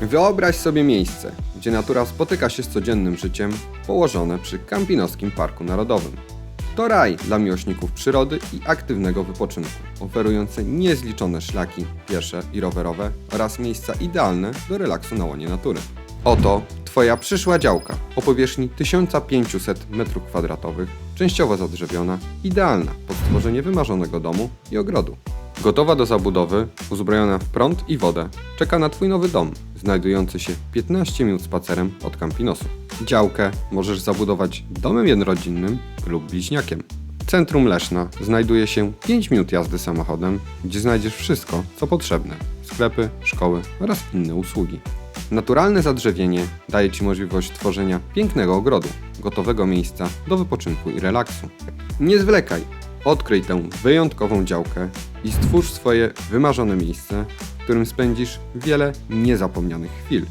Wyobraź sobie miejsce, gdzie natura spotyka się z codziennym życiem, położone przy Kampinoskim Parku Narodowym. To raj dla miłośników przyrody i aktywnego wypoczynku, oferujące niezliczone szlaki piesze i rowerowe oraz miejsca idealne do relaksu na łonie natury. Oto Twoja przyszła działka o powierzchni 1500 m2, częściowo zadrzewiona, idealna pod stworzenie wymarzonego domu i ogrodu. Gotowa do zabudowy, uzbrojona w prąd i wodę, czeka na Twój nowy dom, znajdujący się 15 minut spacerem od Campinosu. Działkę możesz zabudować domem jednorodzinnym lub bliźniakiem. Centrum Leszna znajduje się 5 minut jazdy samochodem, gdzie znajdziesz wszystko, co potrzebne: sklepy, szkoły oraz inne usługi. Naturalne zadrzewienie daje Ci możliwość tworzenia pięknego ogrodu, gotowego miejsca do wypoczynku i relaksu. Nie zwlekaj, odkryj tę wyjątkową działkę i stwórz swoje wymarzone miejsce, w którym spędzisz wiele niezapomnianych chwil.